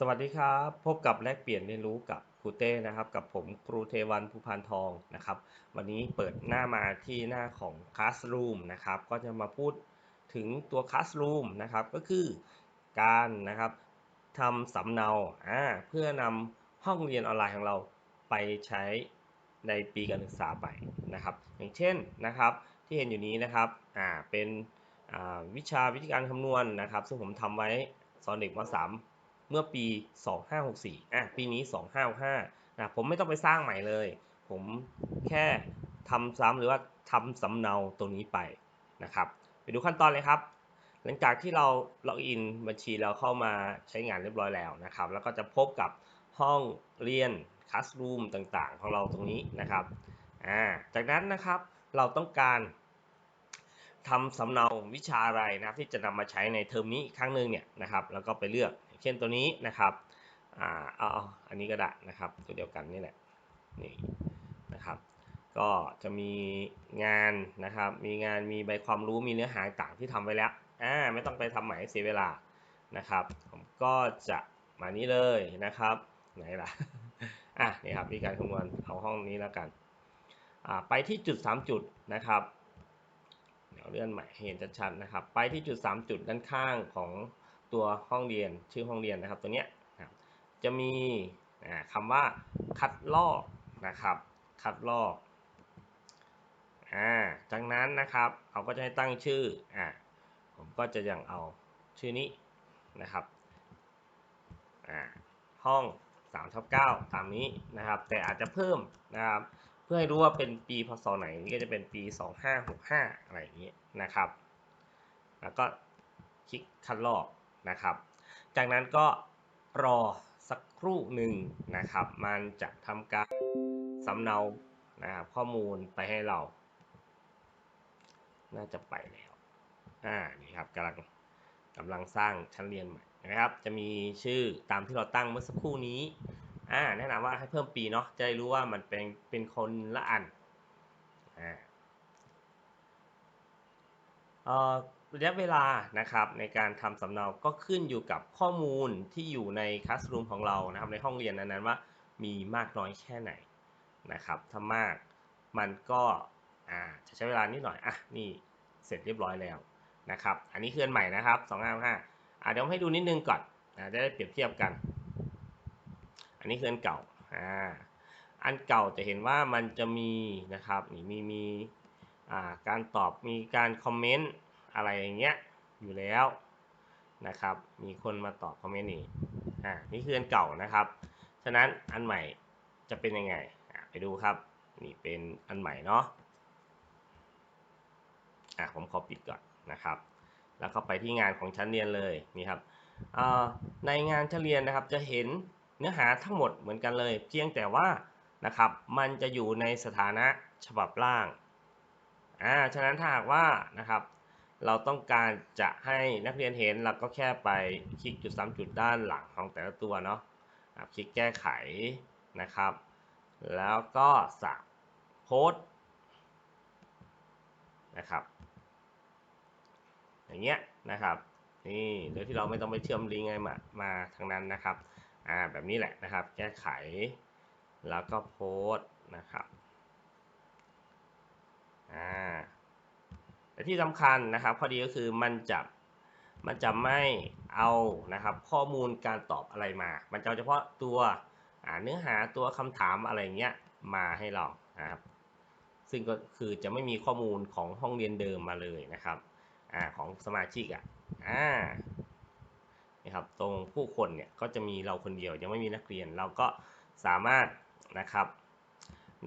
สวัสดีครับ พบกับแลกเปลี่ยนเรียนรู้กับครูเต้นะครับ กับผมครูเทวันภูพานทองนะครับ วันนี้เปิดหน้ามาที่หน้าของ Classroom นะครับ ก็จะมาพูดถึงตัว Classroom นะครับ ก็คือการนะครับทำสำเนาอ่าเพื่อนำห้องเรียนออนไลน์ของเราไปใช้ในปีการศึกษาใหม่นะครับ อย่างเช่นนะครับ ที่เห็นอยู่นี้นะครับอ่าเป็นวิชาวิธีการคำนวณนะครับ ซึ่งผมทำไว้สอนเด็กม .3 เมื่อปี 2564อะปีนี้ 2565นะผมไม่ต้องไปสร้างใหม่เลย ผมแค่ทำซ้ำหรือว่าทำสำเนาตรงนี้ไปนะครับ ไปดูขั้นตอนเลยครับ หลังจากที่เราล็อกอินบัญชีเราเข้ามาใช้งานเรียบร้อยแล้วนะครับ แล้วก็จะพบกับห้องเรียน classroom ต่างๆ ของเราตรงนี้นะครับอ่าจากนั้นนะครับเราต้องการทำสำเนาวิชาอะไรนะครับที่จะนำมาใช้ในเทอมนี้ครั้งหนึ่งเนี่ยนะครับ แล้วก็ไปเลือก เช่นตัวนี้นะครับอ่าเอาอันนี้ก็ได้นะครับ ตัวเดียวกันนี่แหละนี่นะครับก็จะมีงานนะครับ มีงานมีใบความรู้มีเนื้อหาต่างที่ทำไว้แล้วอ่าไม่ต้องไปทำใหม่เสียเวลานะครับ ผมก็จะมานี้เลยนะครับ ไหนล่ะอะนี่ครับมีการคำนวณเอาห้องนี้แล้วกันอ่าไปที่จุด 3 จุดนะครับเดี๋ยวเลื่อนใหม่เห็นชัดๆนะครับ ไปที่จุด 3 จุดด้านข้างของ ตัวห้องเรียนชื่อห้องเรียนนะครับตัวเนี้ยนะครับจะมีคำว่าคัดลอกนะครับ คัดลอกอ่าจากนั้นนะครับเขาก็จะให้ตั้งชื่ออ่าผมก็จะยังเอาชื่อนี้นะครับอ่าห้อง3ทับ9ตามนี้นะครับ แต่อาจจะเพิ่มนะครับ เพื่อให้รู้ว่าเป็นปีพศไหนนี่ก็จะเป็นปี 2565 อะไรอย่างนี้นะครับ แล้วก็คลิกคัดลอก นะครับ จากนั้นก็รอสักครู่หนึ่งนะครับ มันจะทำการสำเนานะครับข้อมูลไปให้เรา น่าจะไปแล้ว อ่า นี่ครับกำลังกำลังสร้างชั้นเรียนใหม่นะครับ จะมีชื่อตามที่เราตั้งเมื่อสักครู่นี้ อ่า แนะนำว่าให้เพิ่มปีเนาะ จะได้รู้ว่ามันเป็นเป็นคนละอัน อ่าเอ่อ ระยะเวลานะครับในการทำสำเนาก็ขึ้นอยู่กับข้อมูลที่อยู่ในคลาสรูมของเรานะครับในห้องเรียนนั้นๆว่ามีมากน้อยแค่ไหนนะครับถ้ามากมันก็อาจะใช้เวลานิดหน่อยอะนี่เสร็จเรียบร้อยแล้วนะครับอันนี้คืออันใหม่นะครับ2 5 5อ่าเดี๋ยวให้ดูนิดนึงก่อนอาจะได้เปรียบเทียบกัน อันนี้คืออันเก่าอ่าอันเก่าจะเห็นว่ามันจะมีนะครับนี่มีมีอ่าการตอบมีการคอมเมนต์ อะไรอย่างเงี้ยอยู่แล้วนะครับ มีคนมาตอบคอมเมนต์นี่อ่านี่คืออันเก่านะครับ ฉะนั้นอันใหม่จะเป็นยังไงไปดูครับ นี่เป็นอันใหม่เนาะอ่าผมขอปิดก่อนนะครับ แล้วก็ไปที่งานของชั้นเรียนเลยนี่ครับในงานชั้นเรียนนะครับจะเห็นเนื้อหาทั้งหมดเหมือนกันเลย เพียงแต่ว่านะครับมันจะอยู่ในสถานะฉบับล่างอ่าฉะนั้นถ้าหากว่านะครับ เราต้องการจะให้นักเรียนเห็นเราก็แค่ไปคลิกจุด3จุดด้านหลังของแต่ละตัวเนาะคลิกแก้ไขนะครับ แล้วก็สับโพสนะครับ อย่างเงี้ยนะครับนี่โดยที่เราไม่ต้องไปเชื่อมลิงก์อะไรมามาทางนั้นนะครับอ่าแบบนี้แหละนะครับ แก้ไข แล้วก็โพสนะครับอ่า แต่ที่สำคัญนะครับข้อดีก็คือมันจะมันจะไม่เอานะครับข้อมูลการตอบอะไรมา มันจะเฉพาะตัวเนื้อหาตัวคำถามอะไรเงี้ยมาให้เรานะครับซึ่งก็คือจะไม่มีข้อมูลของห้องเรียนเดิมมาเลยนะครับอของสมาชิกอะอ่านี่ครับตรงผู้คนเนี่ยก็จะมีเราคนเดียวยังไม่มีนักเรียน เราก็สามารถนะครับ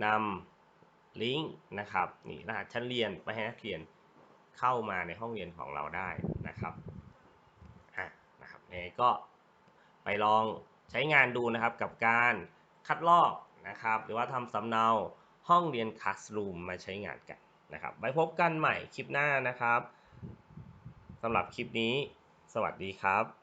นำลิงก์นะครับนี่รหัสชั้นเรียนไปให้นักเรียน เข้ามาในห้องเรียนของเราได้นะครับอะนะครับเอก็ไปลองใช้งานดูนะครับกับการคัดลอกนะครับ หรือว่าทำสำเนาห้องเรียน Classroom มาใช้งานกันนะครับไว้พบกันใหม่คลิปหน้านะครับสำหรับคลิปนี้ สวัสดีครับ